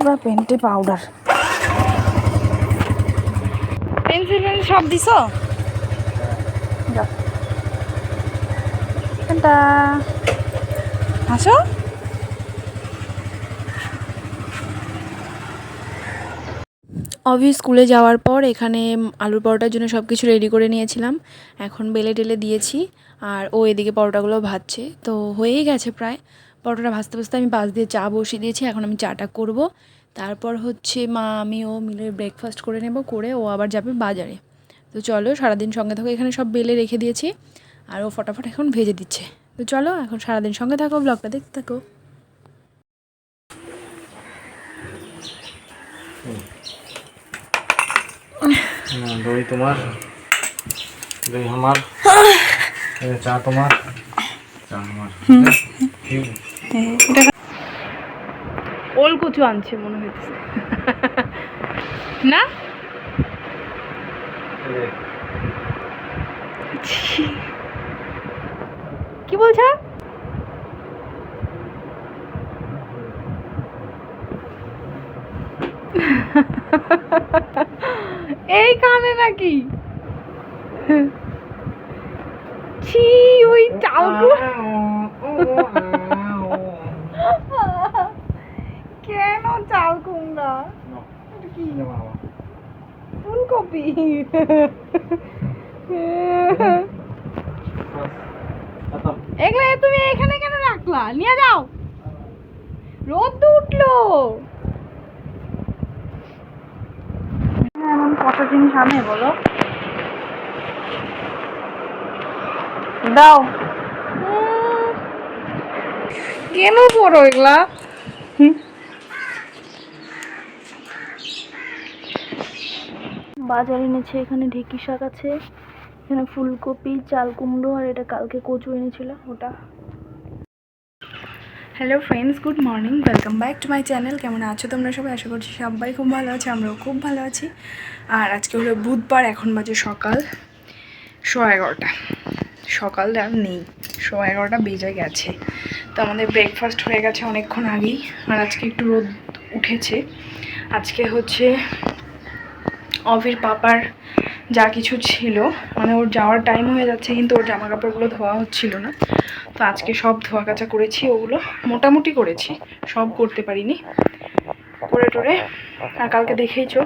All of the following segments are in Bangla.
পুরো পেন্টে পাউডার পেন্সিল পেন্সিল সব দিছ? আসো। অভি স্কুলে যাওয়ার পর এখানে আলুর পরোটার জন্য সব কিছু রেডি করে নিয়েছিলাম। এখন বেলে টেলে দিয়েছি। আর ও এদিকে পরোটাগুলো ভাজছে। তো হয়েই গেছে প্রায়। পরোটাটা ভাজতে ভাজতে আমি পাশ দিয়ে চা বসিয়ে দিয়েছি এখন আমি চাটা করব। তারপর হচ্ছে মা আমি ও মিলে ব্রেকফাস্ট করে নেব করে ও আবার যাবে বাজারে। তো চলো সারাদিন সঙ্গে থাকো এখানে সব বেলে রেখে দিয়েছি আর ও ফটাফট এখন ভেজে দিচ্ছে। তো চলো এখন সারাদিন সঙ্গে থাকো ব্লগটা দেখতে থাকো। দই তোমার। দই আমার চা তোমার। চা আমার। ঠিক ওল কচু আনছে মনে হচ্ছে না? কি বলছো? এই কানে নাকি? ছি ওই চালকু কেন চাল কুমড়া ফুলকপি। খতম। এগুলো তুমি এখানে কেন রাখলা? নিয়ে যাও। রোদ উঠল। এমন কত জিনিস আনে বলো? দাও। কেন পড়ো এগুলা? বাজার এনেছে, এখানে ঢেঁকি শাক আছে, এখানে ফুলকপি, চাল কুমড়ো, আর এটা কালকে কচু এনেছিল, ওটা। Hello friends good morning welcome back to my channel কেমন আছো তোমরা সবাই? আশা করছি সবাই খুব ভালো আছে, আমরাও খুব ভালো আছি। আর আজকে হলো বুধবার, এখন বাজে সকাল সোয়া এগারোটা। সকাল আর নেই, সোয়া এগারোটা বেজে গেছে। তো আমাদের ব্রেকফাস্ট হয়ে গেছে অনেকক্ষণ আগেই, আর আজকে একটু রোদ উঠেছে। আজকে হচ্ছে অভির পাপার যা কিছু ছিল মানে ওর যাওয়ার টাইম হয়ে যাচ্ছে, কিন্তু ওর জামা কাপড়গুলো ধোয়া হচ্ছিল না। তো আজকে সব ধোয়া কাচা করেছি, ওগুলো মোটামুটি করেছি, সব করতে পারিনি। করে টোরে, আর কালকে দেখেইছো,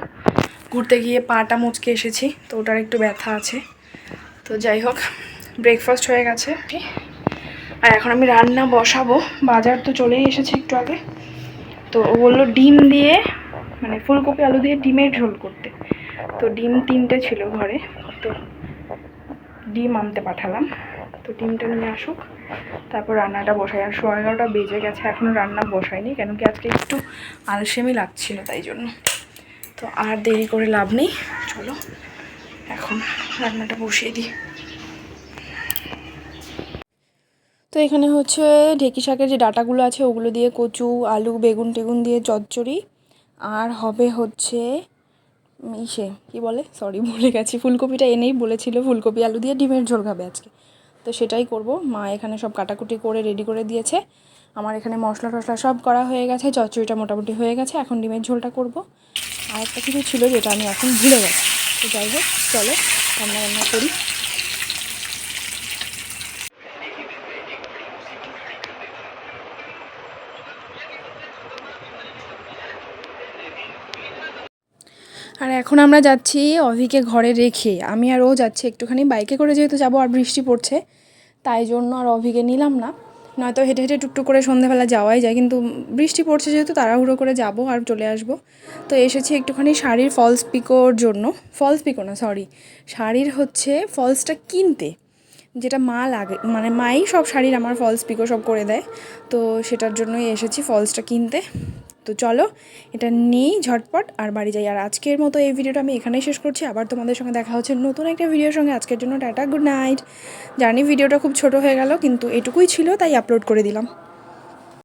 ঘুরতে গিয়ে পাটা মুচকে এসেছি, তো ওটার একটু ব্যথা আছে। তো যাই হোক ব্রেকফাস্ট হয়ে গেছে আর এখন আমি রান্না বসাবো, বাজার তো চলেই এসেছে একটু আগে। তো ও বলল ডিম দিয়ে মানে ফুলকপি, আলু দিয়ে ডিমের ঝোল করতে। তো ডিম তিনটে ছিল ঘরে, তো ডিম আনতে পাঠালাম। তো ডিমটা নিয়ে আসুক, তারপর রান্নাটা বসাই। আর সোয়া এগারোটা বেজে গেছে এখনও রান্না বসাইনি কেন কি আজকে একটু আলসেমি লাগছিল তাই জন্য। তো আর দেরি করে লাভ নেই, চলো এখন রান্নাটা বসিয়ে দিই। তো এখানে হচ্ছে ঢেকি শাকের যে ডাটাগুলো আছে, ওগুলো দিয়ে কচু, আলু, বেগুন টেগুন দিয়ে চচ্চড়ি। আর হবে হচ্ছে ইসে, কি বলে? সরি বলে গেছি। ফুলকপিটা এনেই বলেছিল, ফুলকপি আলু দিয়ে ডিমের ঝোল খাবে আজকে। তো সেটাই করব। মা এখানে সব কাটাকুটি করে রেডি করে দিয়েছে। আমার এখানে মশলা টশলা সব করা হয়ে গেছে, চচ্চড়িটা মোটামুটি হয়ে গেছে। এখন ডিমের ঝোলটা করব। আর একটা কিছু ছিল যেটা আমি এখন ভুলে গেছি। তো যাই হোক, চলো রান্না রান্না করি। আর এখন আমরা যাচ্ছি অভিকে ঘরে রেখে। আমি আর ও যাচ্ছি একটুখানি বাইকে করে, যেহেতু যাব আর বৃষ্টি পড়ছে, তাই জন্য আর অভিকে নিলাম না। নয়তো হেঁটে হেঁটে টুকটুক করে সন্ধ্যেবেলা যাওয়াই যায়, কিন্তু বৃষ্টি পড়ছে যেহেতু, তাড়াহুড়ো করে যাব আর চলে আসব। তো এসেছি একটুখানি শাড়ির ফলস পিকোর জন্য। ফলস পিকো না সরি শাড়ির হচ্ছে ফলসটা কিনতে। যেটা মা লাগে মানে মাই সব শাড়ির আমার ফলস পিকো সব করে দেয়। তো সেটার জন্যই এসেছি ফলসটা কিনতে। তো চলো, এটা নিয়েই ঝটপট আর বাড়ি যাই। আর আজকের মতো এই ভিডিওটা আমি এখানেই শেষ করছি। আবার তোমাদের সঙ্গে দেখা হচ্ছে নতুন একটা ভিডিওর সঙ্গে। আজকের জন্য টাটা গুড নাইট জানি ভিডিওটা খুব ছোট হয়ে গেল, কিন্তু এটুকুই ছিল, তাই আপলোড করে দিলাম।